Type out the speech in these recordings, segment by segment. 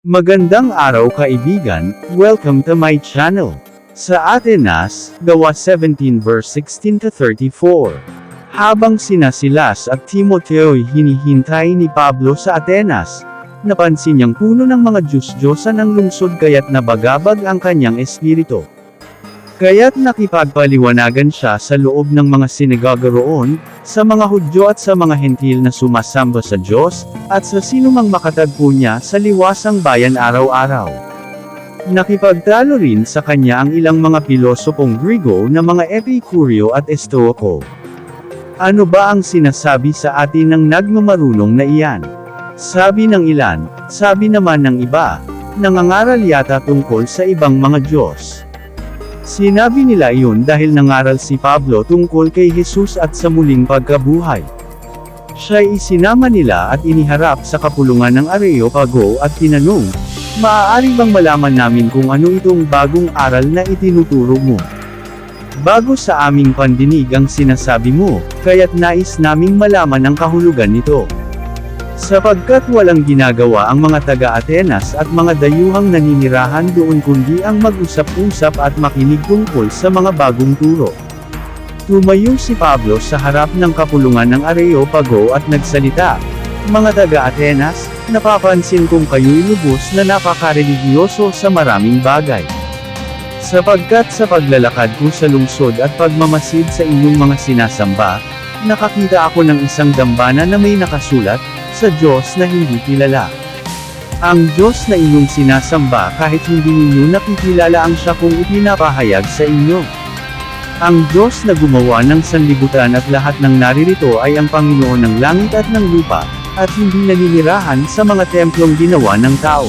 Magandang araw kaibigan, welcome to my channel. Sa Atenas, gawa 17 verse 16 to 34. Habang sina Silas at Timoteo'y hinihintay ni Pablo sa Atenas, napansin niyang puno ng mga Diyos-Diyosan ang lungsod kaya't nabagabag ang kanyang espiritu. Kaya't nakipagpaliwanagan siya sa loob ng mga sinagoga roon, sa mga Hudyo at sa mga Hentil na sumasamba sa Diyos, at sa sinumang makatagpo niya sa liwasang bayan araw-araw. Nakipagtalo rin sa kanya ang ilang mga pilosopong Grigo na mga Epicureo at Estoico. Ano ba ang sinasabi sa atin ng nagmamarunong na iyan? Sabi ng ilan, sabi naman ng iba, nangangaral yata tungkol sa ibang mga Diyos. Sinabi nila iyon dahil nangaral si Pablo tungkol kay Jesus at sa muling pagkabuhay. Siya'y isinama nila at iniharap sa kapulungan ng Areopago at tinanong, Maaari bang malaman namin kung ano itong bagong aral na itinuturo mo? Bago sa aming pandinig ang sinasabi mo, kaya't nais naming malaman ang kahulugan nito. Sapagkat walang ginagawa ang mga taga-Atenas at mga dayuhang naninirahan doon kundi ang mag-usap-usap at makinig tungkol sa mga bagong turo. Tumayo si Pablo sa harap ng kapulungan ng Areopago at nagsalita, Mga taga-Atenas, napapansin kong kayo'y lubos na napaka-religyoso sa maraming bagay. Sapagkat sa paglalakad ko sa lungsod at pagmamasid sa inyong mga sinasamba, nakakita ako ng isang dambana na may nakasulat, sa Diyos na hindi kilala. Ang Diyos na inyong sinasamba kahit hindi ninyo nakikilala ang siya kung ipinapahayag sa inyo. Ang Diyos na gumawa ng sanlibutan at lahat ng naririto ay ang Panginoon ng langit at ng lupa, at hindi naninirahan sa mga templong ginawa ng tao.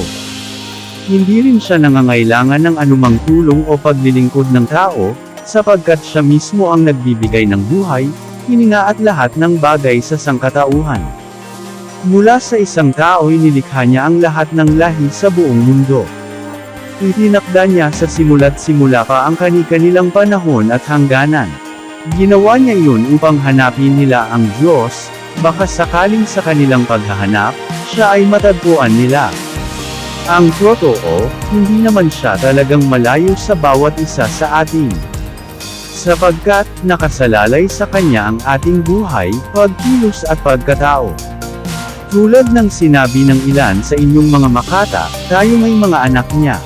Hindi rin siya nangangailangan ng anumang tulong o paglilingkod ng tao, sapagkat siya mismo ang nagbibigay ng buhay, hininga at lahat ng bagay sa sangkatauhan. Mula sa isang tao'y nilikha niya ang lahat ng lahi sa buong mundo. Itinakda niya sa simula't simula pa ang kani-kanilang panahon at hangganan. Ginawa niya iyon upang hanapin nila ang Diyos, baka sakaling sa kanilang paghahanap, siya ay matagpuan nila. Ang totoo, hindi naman siya talagang malayo sa bawat isa sa atin. Sapagkat, nakasalalay sa kanya ang ating buhay, pagkilos at pagkatao. Tulad ng sinabi ng ilan sa inyong mga makata, tayo may mga anak niya.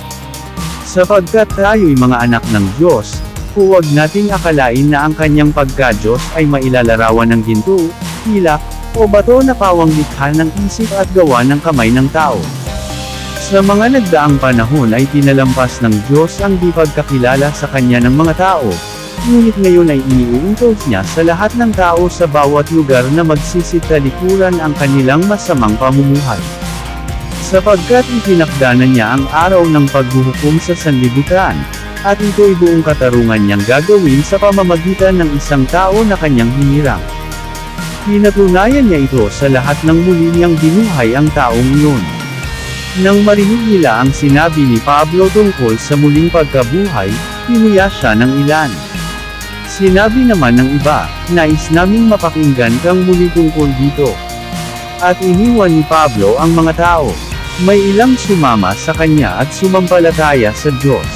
Sapagkat tayo'y mga anak ng Diyos, huwag nating akalain na ang kanyang pagka-Diyos ay mailalarawan ng ginto, hilak, o bato na pawang likha ng isip at gawa ng kamay ng tao. Sa mga nagdaang panahon ay pinalampas ng Diyos ang di pagkakilala sa kanya ng mga tao, ngunit ngayon ay iniuutos niya sa lahat ng tao sa bawat lugar na magsisitalikuran ang kanilang masamang pamumuhay. Sapagkat itinakda na niya ang araw ng paghuhukom sa sanlibutan, at ito'y buong katarungan niyang gagawin sa pamamagitan ng isang tao na kanyang hinirang. Pinatunayan niya ito sa lahat ng muli niyang binuhay ang taong iyon. Nang marinig nila ang sinabi ni Pablo tungkol sa muling pagkabuhay, pinuya siya ng ilan. Sinabi naman ng iba, nais naming mapakinggan kang muli tungkol dito. At iniwan ni Pablo ang mga tao. May ilang sumama sa kanya at sumampalataya sa Diyos.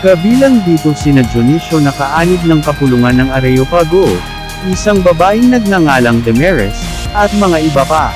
Kabilang dito sina Dionisio na kaanib ng kapulungan ng Areopago, isang babaeng nagngangalang Damaris, at mga iba pa.